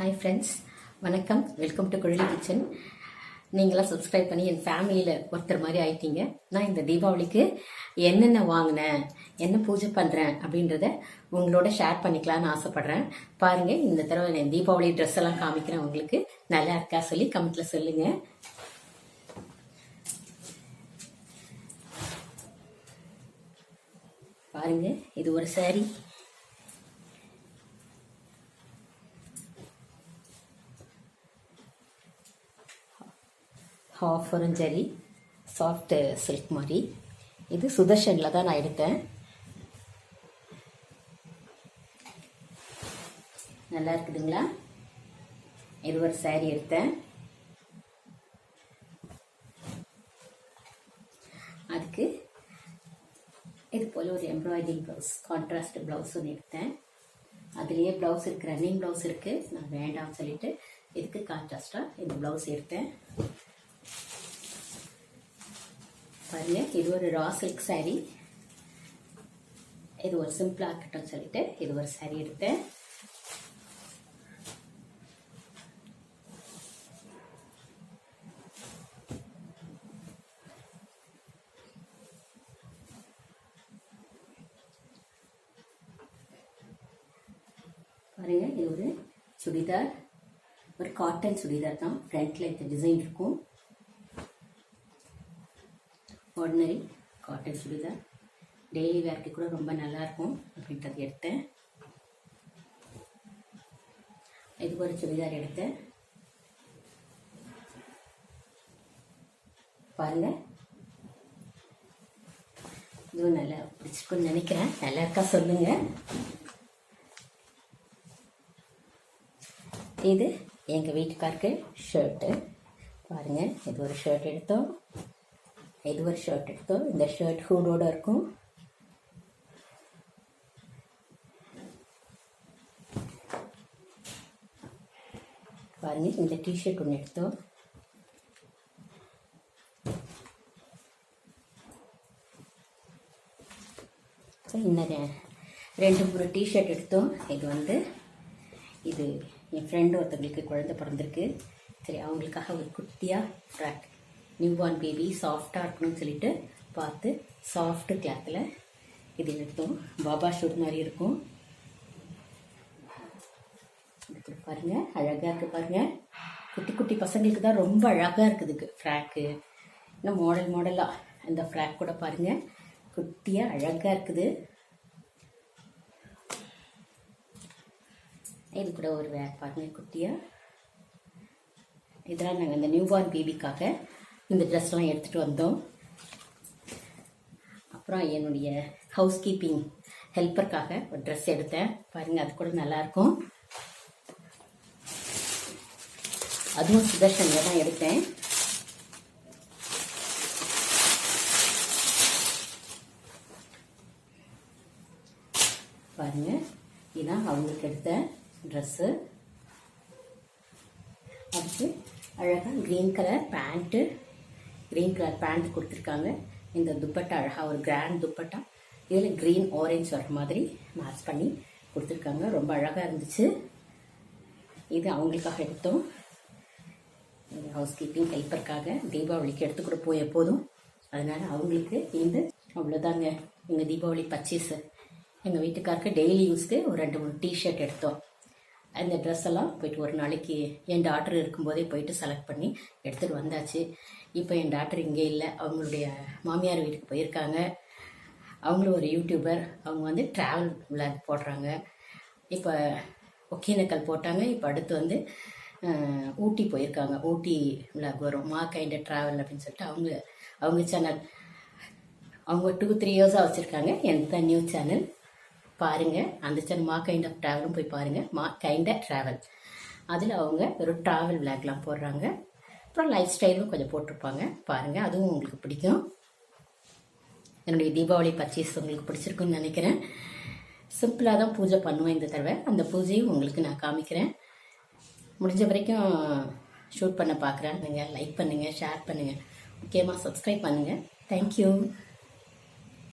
Hi friends வணக்கம். Welcome to Kuzhali kitchen நீங்களாம் subscribe பண்ணி என் ஃபேமிலியில் ஒருத்தர் மாதிரி ஆயிட்டீங்க. நான் இந்த தீபாவளிக்கு என்னென்ன வாங்கினேன் என்ன பூஜை பண்ணுறேன் அப்படின்றத உங்களோட ஷேர் பண்ணிக்கலாம்னு ஆசைப்பட்றேன். பாருங்கள் இந்த தடவை நான் தீபாவளி ட்ரெஸ் எல்லாம் காமிக்கிறேன் உங்களுக்கு. நல்லா இருக்கா சொல்லி கமெண்ட்டில் சொல்லுங்கள் பாருங்கள் இது ஒரு sari half zari soft silk மாதிரி. இது சுதர்ஷனில் தான் நான் எடுத்தேன். நல்லா இருக்குதுங்களா? இது ஒரு சாரி எடுத்தேன். அதுக்கு இது போல் ஒரு எம்ப்ராய்டிங் ப்ளவுஸ் கான்ட்ராஸ்ட் ப்ளவுஸ் ஒன்று எடுத்தேன். அதுலேயே ப்ளவுஸ் இருக்குது ரன்னிங் ப்ளவுஸ் இருக்குது நான் வேண்டாம்னு சொல்லிட்டு இதுக்கு கான்ட்ராஸ்டாக இந்த ப்ளவுஸ் எடுத்தேன். பாருங்க. இது ஒரு ரா சில்க் saree. இது ஒரு சிம்பிளாக இருக்கட்டும் சொல்லிட்டு இது ஒரு saree எடுத்தேன். பாருங்க இது ஒரு சுடிதார். ஒரு காட்டன் சுடிதார் தான். ஃப்ரண்ட்ல இந்த டிசைன் இருக்கும். ஆர்டினரி காட்டன் சுடிதார் டெய்லி வேர்க்கு கூட ரொம்ப நல்லா இருக்கும் அப்படின்றது எடுத்தேன். இது ஒரு சுடிதார் எடுத்தேன். பாருங்க. இதுவும் நல்லா பிடிச்சிருக்குன்னு நினைக்கிறேன். நல்லா இருக்கா சொல்லுங்க. இது எங்கள் வீட்டுக்காருக்கு ஷர்ட்டு பாருங்கள் இது ஒரு ஷர்ட் எடுத்தோம். இது ஒரு ஷர்ட் எடுத்தோம். இந்த ஷர்ட் ஹூடோட இருக்கும். பாருங்க இந்த டிஷர்ட் ஒன்று எடுத்தோம். இன்னும் ரெண்டு மூணு டிஷர்ட் எடுத்தோம். இது வந்து இது என் ஃப்ரெண்டு ஒருத்தவங்களுக்கு குழந்தை பிறந்திருக்கு. சரி அவங்களுக்காக ஒரு குட்டியாக ஃப்ராக் நியூ பார்ன் பேபி சாஃப்டாக இருக்கணும்னு சொல்லிட்டு பார்த்து சாஃப்ட் கிளாத்தில் இது எடுத்தோம். பாபா ஷூட் மாதிரி இருக்கும். இதுக்கு பாருங்க. அழகாக இருக்குது பாருங்க. குட்டி குட்டி பசங்களுக்கு தான் ரொம்ப அழகாக இருக்குதுக்கு ஃப்ராக்கு இன்னும் மாடல் மாடலாக அந்த ஃப்ராக் கூட பாருங்க. குட்டியாக அழகாக இருக்குது. இது கூட ஒரு வே பாருங்க குட்டியாக இதெல்லாம் நாங்கள் இந்த நியூ பார்ன் பேபிக்காக இந்த ட்ரெஸ்லாம் எடுத்துகிட்டு வந்தோம். அப்புறம் என்னுடைய ஹவுஸ் கீப்பிங் ஹெல்ப்பருக்காக ஒரு ட்ரெஸ் எடுத்தேன். பாருங்கள் அது கூட நல்லா இருக்கும் அதுவும் சுதர்ஷனில் தான் எடுத்தேன். பாருங்க இதான் அவங்களுக்கு எடுத்த ட்ரெஸ்ஸு அதுக்கு அழகாக green colour pant green colour pant கொடுத்துருக்காங்க. இந்த துப்பட்டா அழகாக ஒரு கிராண்ட் துப்பட்டா. இதில் க்ரீன் ஆரஞ்சு வர மாதிரி மேட்ச் பண்ணி கொடுத்துருக்காங்க. ரொம்ப அழகாக இருந்துச்சு. இது அவங்களுக்காக எடுத்தோம். ஹவுஸ் கீப்பிங் ஹெல்ப்பருக்காக தீபாவளிக்கு எடுத்து கூட போய் எப்போதும் அதனால் அவங்களுக்கு இந்த அவ்வளோதாங்க எங்கள் தீபாவளி பர்ச்சேஸு எங்கள் வீட்டுக்காருக்கு டெய்லி யூஸ்க்கு ஒரு ரெண்டு மூணு டிஷர்ட் எடுத்தோம். அந்த ட்ரெஸ் எல்லாம் போயிட்டு ஒரு நாளைக்கு என் டாக்டர் இருக்கும்போதே போயிட்டு செலக்ட் பண்ணி எடுத்துகிட்டு வந்தாச்சு. இப்போ என் டாக்டர் இங்கே இல்லை. அவங்களுடைய மாமியார் வீட்டுக்கு போயிருக்காங்க. அவங்களும் ஒரு யூடியூபர் அவங்க வந்து ட்ராவல் விளாக் போடுறாங்க. இப்போ ஒகேனக்கல் போட்டாங்க. இப்போ அடுத்து வந்து ஊட்டி போயிருக்காங்க. ஊட்டி விளாக் வரும். மா கைண்ட் ட்ராவல் அப்படின்னு சொல்லிட்டு அவங்க அவங்க சேனல் அவங்க டூ த்ரீ இயர்ஸாக வச்சுருக்காங்க. எந்த நியூ சேனல் பாருங்கள் அந்த சேனல் மா கைண்ட் ஆஃப் ட்ராவலும் போய் பாருங்கள் மா கைண்ட் ஆஃப் ட்ராவல் அதில் அவங்க ஒரு ட்ராவல் விளாக்லாம் போடுறாங்க. அப்புறம் லைஃப் ஸ்டைலும் கொஞ்சம் போட்டிருப்பாங்க. பாருங்கள் அதுவும் உங்களுக்கு பிடிக்கும். என்னுடைய தீபாவளி பர்ச்சேஸ் உங்களுக்கு பிடிச்சிருக்குன்னு நினைக்கிறேன். சிம்பிளாக தான் பூஜை பண்ணுவேன் இந்த தடவை. அந்த பூஜையும் உங்களுக்கு நான் காமிக்கிறேன். முடிஞ்ச வரைக்கும் ஷூட் பண்ண பார்க்குறேன் நீங்கள் லைக் பண்ணுங்கள் ஷேர் பண்ணுங்கள் முக்கியமாக சப்ஸ்கிரைப் பண்ணுங்கள் தேங்க்யூ